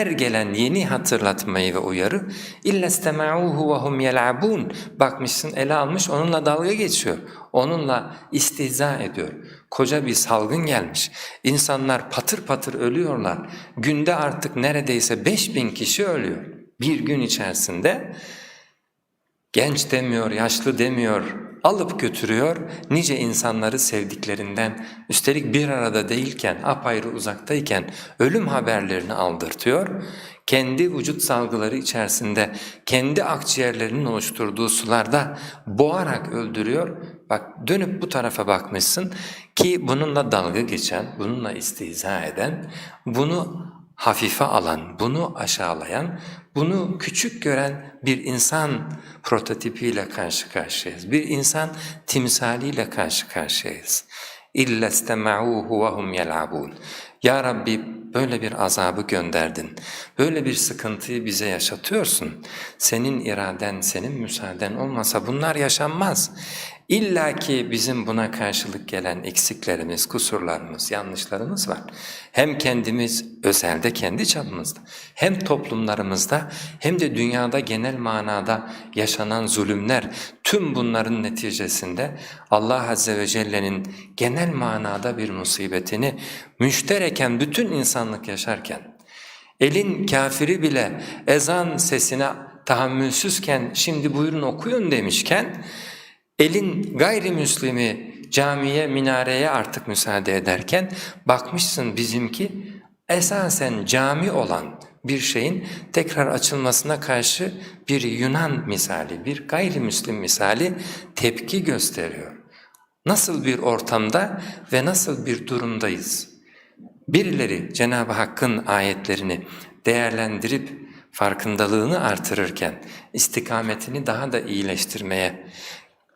her gelen yeni hatırlatmayı ve uyarı illa istema'uhu ve hum yel'abun bakmışsın ele almış onunla dalga geçiyor. Onunla istihza ediyor. Koca bir salgın gelmiş. İnsanlar patır patır ölüyorlar. Günde artık neredeyse 5000 kişi ölüyor. Bir gün içerisinde genç demiyor, yaşlı demiyor, alıp götürüyor nice insanları sevdiklerinden üstelik bir arada değilken, apayrı uzaktayken ölüm haberlerini aldırtıyor. Kendi vücut salgıları içerisinde kendi akciğerlerinin oluşturduğu sularda boğarak öldürüyor. Bak dönüp bu tarafa bakmışsın ki bununla dalga geçen, bununla istihza eden, bunu hafife alan, bunu aşağılayan, bunu küçük gören bir insan prototipiyle karşı karşıyayız. Bir insan timsaliyle karşı karşıyayız. İstema'uhu ve hum yel'abun. Ya Rabbi böyle bir azabı gönderdin. Böyle bir sıkıntıyı bize yaşatıyorsun. Senin iraden, senin müsaaden olmasa bunlar yaşanmaz. İlla ki bizim buna karşılık gelen eksiklerimiz, kusurlarımız, yanlışlarımız var. Hem kendimiz, özelde kendi çapımızda, hem toplumlarımızda hem de dünyada genel manada yaşanan zulümler, tüm bunların neticesinde Allah Azze ve Celle'nin genel manada bir musibetini müştereken bütün insanlık yaşarken, elin kafiri bile ezan sesine tahammülsüzken şimdi buyurun okuyun demişken, elin gayrimüslimi camiye, minareye artık müsaade ederken bakmışsın bizimki esasen cami olan bir şeyin tekrar açılmasına karşı bir Yunan misali, bir gayrimüslim misali tepki gösteriyor. Nasıl bir ortamda ve nasıl bir durumdayız? Birileri Cenab-ı Hakk'ın ayetlerini değerlendirip farkındalığını artırırken istikametini daha da iyileştirmeye,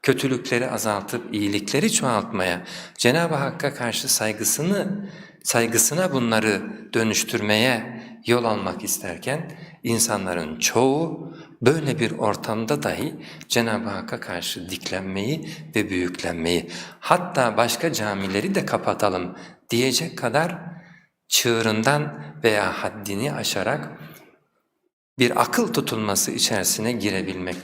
kötülükleri azaltıp iyilikleri çoğaltmaya, Cenab-ı Hakk'a karşı saygısını, saygısına bunları dönüştürmeye yol almak isterken insanların çoğu böyle bir ortamda dahi Cenab-ı Hakk'a karşı diklenmeyi ve büyüklenmeyi hatta başka camileri de kapatalım diyecek kadar çığırından veya haddini aşarak bir akıl tutulması içerisine girebilmekte.